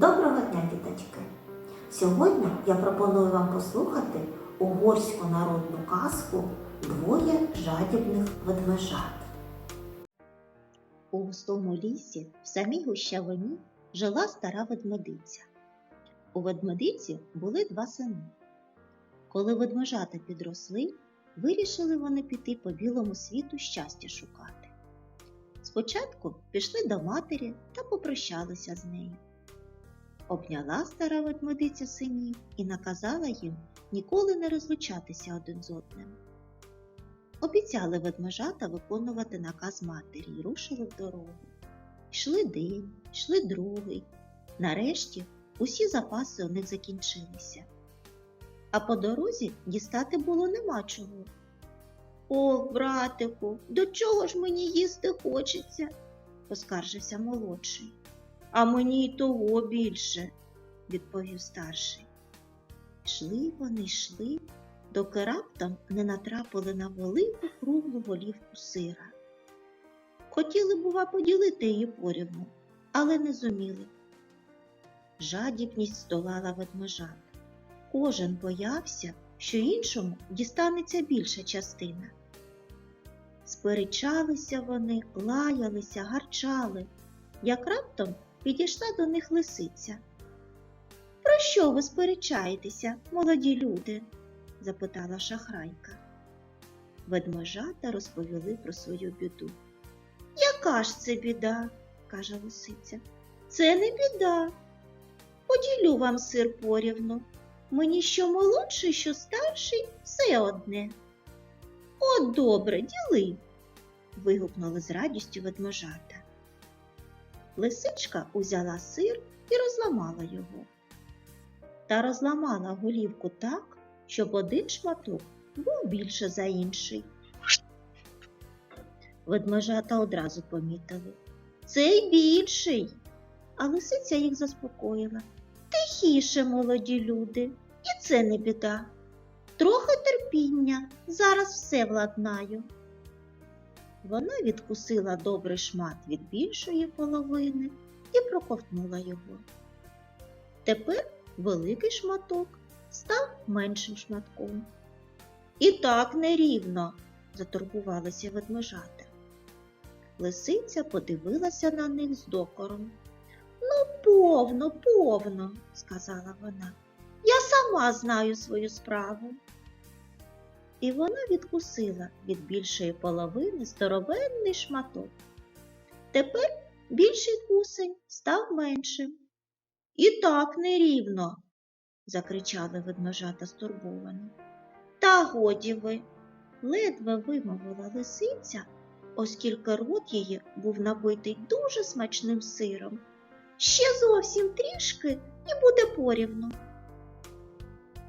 Доброго дня, діточки! Сьогодні я пропоную вам послухати угорську народну казку Двоє жадібних ведмежат. У густому лісі, в самій гущавині, жила стара ведмедиця. У ведмедиці були два сини. Коли ведмежата підросли, вирішили вони піти по білому світу щастя шукати. Спочатку пішли до матері та попрощалися з нею. Обняла стара ведмедиця синів і наказала їм ніколи не розлучатися один з одним. Обіцяли ведмежата виконувати наказ матері і рушили в дорогу. Йшли день, йшли другий. Нарешті усі запаси у них закінчилися. А по дорозі дістати було нема чого. Ох, братику, до чого ж мені їсти хочеться? поскаржився молодший. А мені й того більше, відповів старший. Йшли вони, йшли, доки раптом не натрапили на велику круглу голівку сира. Хотіли, бува, поділити її порівну, але не зуміли. Жадібність здолала ведмежат. Кожен боявся, що іншому дістанеться більша частина. Сперечалися вони, лаялися, гарчали, як раптом підійшла до них лисиця. Про що ви сперечаєтеся, молоді люди? запитала шахрайка. Ведмежата розповіли про свою біду. Яка ж це біда? каже лисиця. Це не біда. Поділю вам сир порівну. Мені що молодший, що старший, все одне. От добре, діли. вигукнули з радістю ведмежата. Лисичка узяла сир і розламала його. Та розламала голівку так, щоб один шматок був більше за інший. Ведмежата одразу помітили. Цей більший. А лисиця їх заспокоїла. Тихіше, молоді люди, і це не біда. Трохи терпіння, зараз все владнаю. Вона відкусила добрий шмат від більшої половини і проковтнула його. Тепер великий шматок став меншим шматком. І так нерівно, затурбувалися ведмежата. Лисиця подивилася на них з докором. Ну, повно, повно, сказала вона. Я сама знаю свою справу. І вона відкусила від більшої половини здоровенний шматок. Тепер більший кусень став меншим. І так нерівно, закричали ведмежата стурбовано. Та годі ви, ледве вимовила лисиця, оскільки рот її був набитий дуже смачним сиром. Ще зовсім трішки і буде порівну.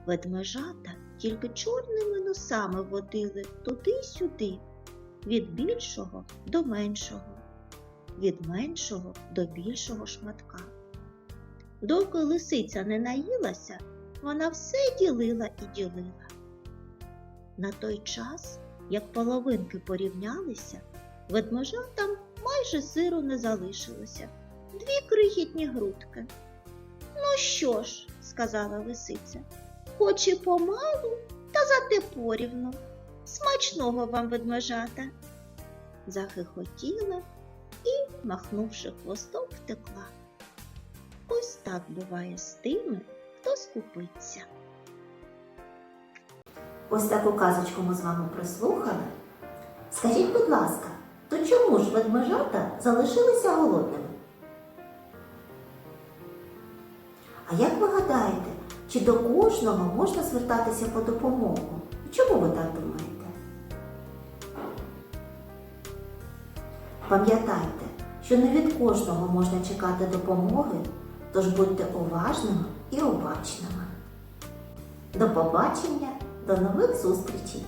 Ведмежата тільки чорними носами водили туди й сюди, від більшого до меншого, від меншого до більшого шматка. Доки лисиця не наїлася, вона все ділила і ділила. На той час, як половинки порівнялися, ведмежатам майже сиру не залишилося, дві крихітні грудки. Ну що ж, сказала лисиця, хоч і помалу, та зате порівну. Смачного вам ведмежата. Захихотіла і, махнувши хвостом, втекла. Ось так буває з тими, хто скупиться. Ось таку казочку ми з вами прослухали. Скажіть, будь ласка, то чому ж ведмежата залишилися голодними? А як ви гадаєте, чи до кожного можна звертатися по допомогу? Чому ви так думаєте? Пам'ятайте, що не від кожного можна чекати допомоги, тож будьте уважними і обачними. До побачення, до нових зустрічей!